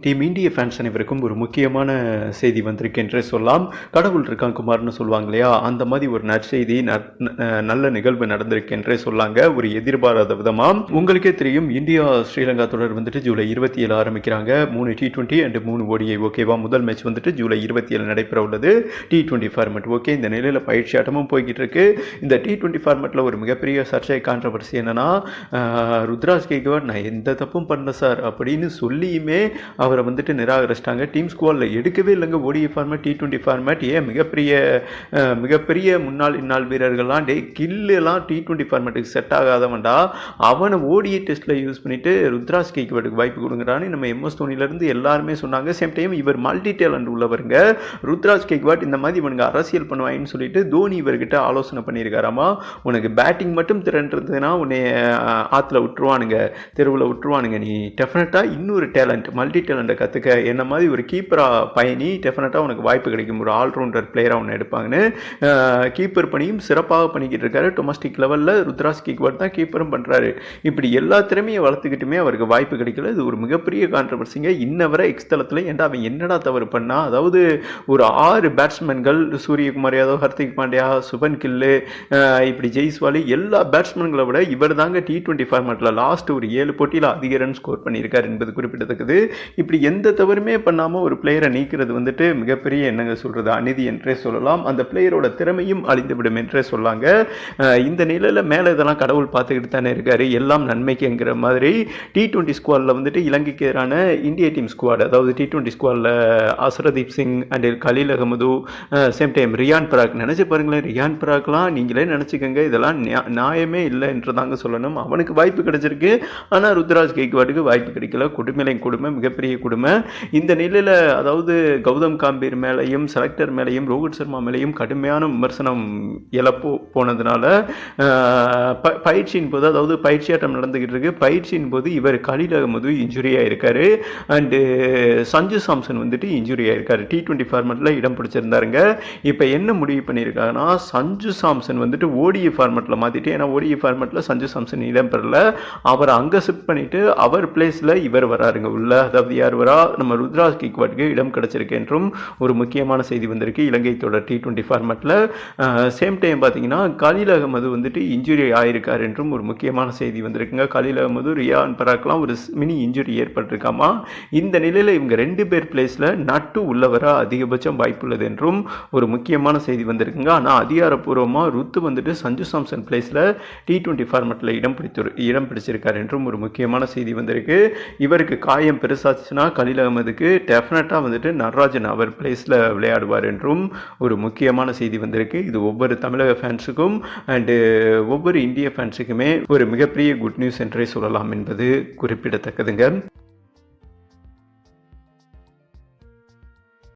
Team இந்திய fans அனைவருக்கும் ஒரு முக்கியமான செய்தி வந்திருக்கு என்றே சொல்லலாம். கடவுள் இருக்கான் குமார்னு சொல்லுவாங்க இல்லையா? அந்த மாதிரி ஒரு நற்செய்தி ந- நல்ல நிகழ்வு நடந்திருக்கு என்றே சொல்லாங்க. ஒரு எதிர்பாராத விதமாக உங்களுக்கே தெரியும் இந்தியா ஸ்ரீலங்கா தொடர் வந்துட்டு ஜூலை இருபத்தி ஏழு ஆரம்பிக்கிறாங்க. மூணு டி டுவெண்ட்டி அண்ட் மூணு ஓடிஐ ஓகேவா முதல் மேட்ச் வந்துட்டு ஜூலை இருபத்தி ஏழு நடைபெற உள்ளது. டி டுவெண்ட்டி ஃபார்மெட் ஓகே இந்த நிலையில் பயிற்சி ஆட்டமும் போய்கிட்டு இருக்கு. இந்த டி டுவெண்ட்டி ஃபார்மெட்டில் ஒரு மிகப்பெரிய சர்ச்சை கான்ட்ரவர்சி என்னன்னா ருத்ராஜ் கேக்வாட் நான் எந்த தப்பும் பண்ணல சார் அப்படின்னு சொல்லியுமே அவரை வந்துட்டு நிராகரிச்சிட்டாங்க. டீம் ஸ்குவாடில் எடுக்கவே இல்லைங்க. ODI format T twenty format ஏன் மிகப்பெரிய மிகப்பெரிய முன்னாள் இந்நாள் வீரர்கள்லாம் டே கில்லுலாம் டி டுவெண்ட்டி ஃபார்மேட்டுக்கு செட் ஆகாதவன்டா. அவனை ஓடிஐ டெஸ்ட்டில் யூஸ் பண்ணிவிட்டு ருத்ராஜ் கேக்வாட்டுக்கு வாய்ப்பு கொடுங்குறான்னு நம்ம எம்எஸ் தோனிலேருந்து எல்லாருமே சொன்னாங்க. சேம் டைம் இவர் மல்டி டேலண்ட் உள்ளவருங்க. ருத்ராஜ் கேக்வாட் இந்த மாதிரி இவனுங்க அரசியல் பண்ணுவாங்கன்னு சொல்லிட்டு தோனி இவர்கிட்ட ஆலோசனை பண்ணியிருக்காராமா? உனக்கு பேட்டிங் மட்டும் திறன்றதுன்னா உன்னை ஆற்றுல விட்டுருவானுங்க. தெருவில் விட்டுருவானுங்க. நீ டெஃபினட்டாக இன்னொரு டேலண்ட் மல்டி டேலண்ட்டை கற்றுக்க என்ன மாதிரி ஒரு கீப்பராக பயணி டெஃபினட்டாக உனக்கு வாய்ப்பு கிடைக்கும். ஒரு ஆல்ரவுண்டர் பிளேயராக ஒன்று எடுப்பாங்கன்னு கீப்பர் பணியும் சிறப்பாக பண்ணிக்கிட்டு இருக்காரு. டொமஸ்டிக் லெவலில் ருத்ராஜ் கிக்வாட் தான் கீப்பரும் பண்ணுறாரு இப்படி எல்லா திறமையை வளர்த்துக்கிட்டுமே அவருக்கு வாய்ப்பு கிடைக்கல. இது ஒரு மிகப்பெரிய கான்ட்ரவர்சிங்க இன்ன வரை எக்ஸ் ஏன்டா அவன் என்னடா தவறு பண்ணா? அதாவது ஒரு ஆறு பேட்ஸ்மேன்கள் சூரியகுமார் யாதவ் ஹர்திக் பாண்டியா சுபன் கில்லு இப்படி ஜெய்ஸ்வாலி எல்லா பேட்ஸ்மேன்களை விட இவர் தாங்க டி டுவெண்ட்டி ஃபார்மேட்டில் லாஸ்ட் ஒரு ஏழு போட்டியில் அதிக ரன் ஸ்கோர் பண்ணியிருக்கார் என்பது குறிப்பிடத்தக்கது. இப்படி எந்த தவறுமே பண்ணாமல் ஒரு பிளேயரை நீக்கிறது வந்துட்டு மிகப்பெரிய என்னங்க சொல்கிறது அநீதி என்றே சொல்லலாம். அந்த பிளேயரோட திறமையும் அழிந்துவிடும் என்றே சொல்லாங்க. இந்த நிலையில் மேலே இதெல்லாம் கடவுள் பார்த்துக்கிட்டு தானே இருக்காரு. எல்லாம் நன்மைக்குங்கிற மாதிரி டி டுவெண்ட்டி ஸ்குவாடில் வந்துட்டு இலங்கைக்கு எதிரான இந்திய டீம் ஸ்குவாட் அதாவது T twenty ஸ்குவாடில் Arshdeep Singh and Khaleel Ahmed same time Riyan Parag. நினச்சி பாருங்களேன் ரியான் பராக்லாம் நீங்களே நினச்சிக்கோங்க இதெல்லாம் நியா- நியாயமே இல்லை என்று தாங்க சொல்லணும். அவனுக்கு வாய்ப்பு கிடைச்சிருக்கு. ஆனால் ருத்ராஜ் கெய்க்வாட்டுக்கு வாய்ப்பு கிடைக்கல. கொடுமையிலை கொடுமை மிகப்பெரிய கொடுமை. இந்த நிலையில் அதாவது கௌதம் காம்பீர் மேலேயும் செலக்டர் மேலேயும் ரோஹித் சர்மா மேலேயும் கடுமையான விமர்சனம் இழப்போ போனதுனால ப- பயிற்சியின் போது அதாவது பயிற்சியாட்டம் நடந்துக்கிட்டு இருக்கு. பயிற்சியின் போது இவர் கலீல் அகமது இன்ஜுரி ஆயிருக்காரு அண்டு சஞ்சு சாம்சன் வந்துட்டு இன்ஜுரி ஆயிருக்காரு டி டுவெண்ட்டி ஃபார்மெட்டில் இடம் பிடிச்சிருந்தாருங்க. இப்போ என்ன முடிவு பண்ணியிருக்காங்கன்னா சஞ்சு சாம்சன் வந்துட்டு ஓடிஏ ஃபார்மெட்டில் மாற்றிட்டு ஏன்னா ஓடிஏ ஃபார்மெட்டில் சஞ்சு சாம்சன் இடம் பெறல. அவர் அங்கே ஷிஃப்ட் பண்ணிட்டு அவர் பிளேஸில் இவர் வராருங்க உள்ள. அதாவது யார் வரா நம்ம ருத்ராஜ் கிக்வாட்க்கு இடம் கிடைச்சிருக்கு என்றும் ஒரு முக்கியமான செய்தி வந்திருக்கு. இலங்கை தொடர் டி டுவெண்ட்டி ஃபார்மேட்டில் சேம் டைம் பார்த்தீங்கன்னா கலீல் அகமது வந்துட்டு இன்ஜுரி ஆயிருக்கார் என்றும் ஒரு முக்கியமான செய்தி வந்திருக்குங்க. கலீல் அகமது ரியான் பராக்லாம் ஒரு மினி இன்ஜுரி ஏற்பட்டிருக்காமா? இந்த நிலையில் இவங்க ரெண்டு பேர் பிளேஸில் நட்டு உள்ளவர? அதிகபட்சம் வாய்ப்புள்ளது என்றும் ஒரு முக்கியமான செய்தி வந்திருக்குங்க. ஆனால் அதிகாரப்பூர்வமாக ருத்து வந்துட்டு சஞ்சு சாம்சன் பிளேஸில் டி டுவெண்ட்டி ஃபார்மேட்டில் இடம் பிடித்து இடம் பிடிச்சிருக்கார் என்றும் ஒரு முக்கியமான செய்தி வந்திருக்கு. இவருக்கு காயம் ஆச்சுன்னா கலீல் அகமதுக்கு டெஃபினட்டாக வந்துட்டு நடராஜன் அவர் பிளேஸில் விளையாடுவார் என்றும் ஒரு முக்கியமான செய்தி வந்திருக்கு. இது ஒவ்வொரு தமிழக ஃபேன்ஸுக்கும் அண்டு ஒவ்வொரு இந்திய ஃபேன்ஸுக்குமே ஒரு மிகப்பெரிய குட் நியூஸ் என்றே சொல்லலாம் என்பது குறிப்பிடத்தக்கதுங்க.